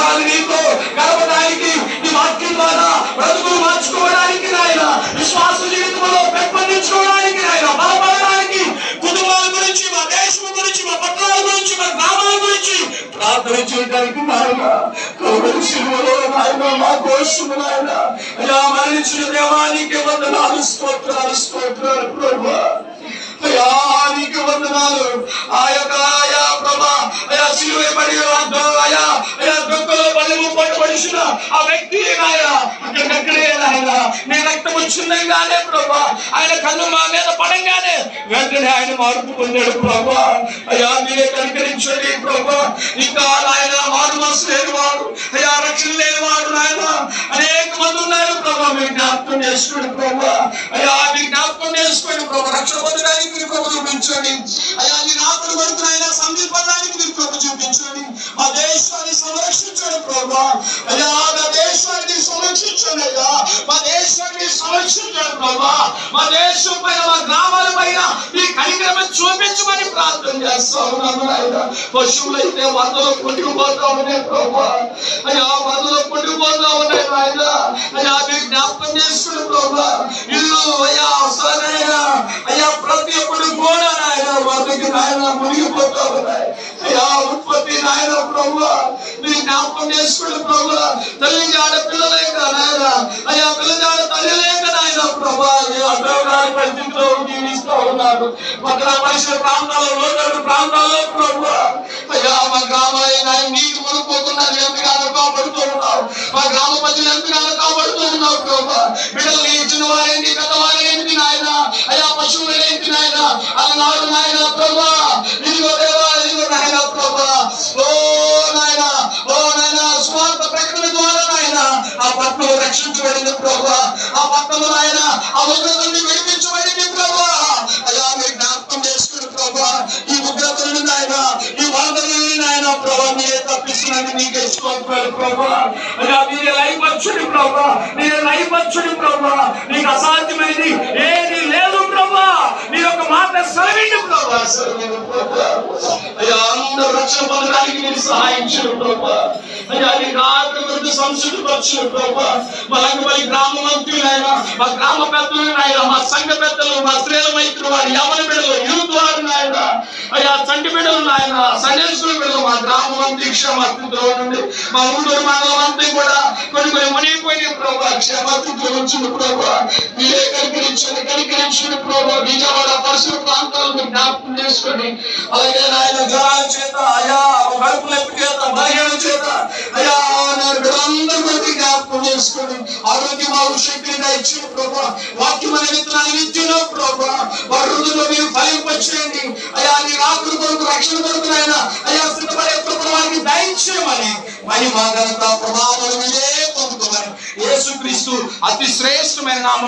నిమిషాలు నీతో గడపడానికి నీ వాక్యం ద్వారా బ్రతుకులు మార్చుకోవడానికి నాయన విశ్వాస జీవితంలో పెంపొందించుకోవడానికి నాయన బలపడడానికి కుటుంబాల గురించి మా దేశం గురించి మా పట్టణాల గురించి మా గ్రామాల గురించి ప్రార్థన చేయడానికి నాయన కౌరవ శిలువలో నాయన మా కోసము నాయన అయ్యా మరణించిన దేవానికి వందనాలు స్తోత్రాలు స్తోత్రాలు ప్రభా అయ్యా నీకు వందనాలు ఆ యొక్క అయా ప్రభా అయా సిలువ పడి ఆ వ్యక్తి నాయన అక్కడికక్కడే నాయన నీ రక్తం వచ్చిందంగానే ప్రభా. ఆయన కన్ను మా మీద పడంగానే వెంటనే ఆయన మార్పు పొందాడు ప్రభా. అయ్యా మీరే కనికరించండి ప్రభా. ఇంకా ఆయన మారు మనసు లేని వాడు అయ్యా రక్షణ లేని వాడు నాయన. అనేక మంది ఉన్నారు ప్రభా మీరు జ్ఞాపకం చేసుకోండి ప్రభా. అయ్యా మీ జ్ఞాపకం చేసుకోండి ప్రభా. రక్షణ పొందడానికి మీరు ప్రభు చూపించండి. అయ్యా మీరు ఆకలి పడుతున్నాయన సమీపడానికి మీరు ప్రభు చూపించండి. మా దేశాన్ని సంరక్షించండి ప్రభా. అయ్యా సంరక్షించండి మా దేశాన్ని సంరక్షించండి ప్రభా. మా దేశం పైన మా గ్రామాల పైన నీ కనికరమని చూపించమని ప్రార్థన చేస్తా ఉన్నాను ఆయన పశువులైతే వందలో పుట్టుకుపోతా ఉన్నాయి ప్రభా. అయ్యా వందలో పుట్టుకుపోతా ఉన్నాయి ఆయన అయ్యా మీరు జ్ఞాపకం చేసుకుని ప్రభా. ఇల్లు అయ్యా అవసరమైన అయ్యా ప్రతి ఒక్కరు కూడా నాయన వాళ్ళకి నాయన మునిగిపోతా ఉన్నాయి. అయ్యా ఉత్పత్తి నాయన ప్రభు. మీరు జ్ఞాపకం చేసుకుని ప్రభు. తల్లి ఆడ పిల్లలేక నాయన అయ్యా పిల్లజాడ తల్లి లేక నాయన ప్రభా అడ్డగారి పరిస్థితిలో జీవిస్తూ ఉన్నారు. పక్కన పరిసర ప్రాంతాల్లో లోతడు ప్రాంతాల్లో ప్రభా. అయ్యా మా గ్రామాలే నీకు నీటి ఎంతగానో కాపాడుతూ ఉన్నావు మా గ్రామ ప్రజలు ఎంతగానో కాపాడుతూ ఉన్నావు ప్రభా. బిడ్డలు ఇచ్చిన వారేంటి పెద్దవారేంటి నాయన? అయ్యా పశువులు ఏంటి నాయన? అలనాడు నాయన ప్రభా. ఆ పట్టణం రక్షించబడింది ప్రభా. ఆ పట్టణం ఆయన ఆ ఉగ్రత నుండి విడిపించబడింది ప్రభా. అయ్యా మీరు జ్ఞాపకం చేసుకుని ప్రభా ఈ ఉగ్రత నుండి నాయన ఈ వరద నుండి నాయన ప్రభా మీరే తప్పిస్తున్నాను నీకే స్తోత్రాలు ప్రభా. అయ్యా మీరే లైపచ్చుడి ప్రభా మీరే లైపచ్చుడి ప్రభా. నీకు అసాధ్యమైనది ఏ లేదు ప్రభా నీ యొక్క మాట ప్రభా సెలవిండి ప్రభా అయ్యా అందరూ రక్షణ పొందడానికి మీరు సహాయం చేయరు ప్రభా అయ్యా నీ సంస్కృతి పరచును ప్రభా మా రంగపల్లి గ్రామ మంత్రులైనా మా గ్రామ పెద్దలు నాయన మా సంఘ పెద్దలు మా స్త్రీల మైత్రులు వారి యవన బిడ్డలు యూత్ వారు నాయన అయ్యా చంటి బిడ్డలు నాయన సండే స్కూల్ బిడ్డలు మా గ్రామ మంత్రి క్షేమస్థితిలో నుండి మా ఊళ్ళూరు మండలం అంతా కూడా కొన్ని కొన్ని మునిగిపోయిన ప్రభావ క్షేమస్థితిలో ఉంచును ప్రభావ మీరే కనికరించండి కనికరించండి ప్రభావ విజయవాడ పరిసర ప్రాంతాలను జ్ఞాపకం చేసుకొని అలాగే నాయన జ్వరాల చేత అయా కడుపు నొప్పి చేత బలహీన చేత అయా నేను బిడ్డలందరూ కూడా జ్ఞాపకం చేసుకొని ఆరోగ్యం ఆరు శక్తిని ఇచ్చిన ప్రభావ వాక్యం అనే విత్తనాలు ఇచ్చిన ప్రభావ వారి అయ్యా నీ రాకుల కొరకు రక్షణ కొరకు నాయన అయ్యా సిద్ధపడే కృప వారికి దయచేయమని. మహిమ ఘనత ప్రభావం మీరే పొందుకోమని. యేసుక్రీస్తు అతి శ్రేష్టమైన నామం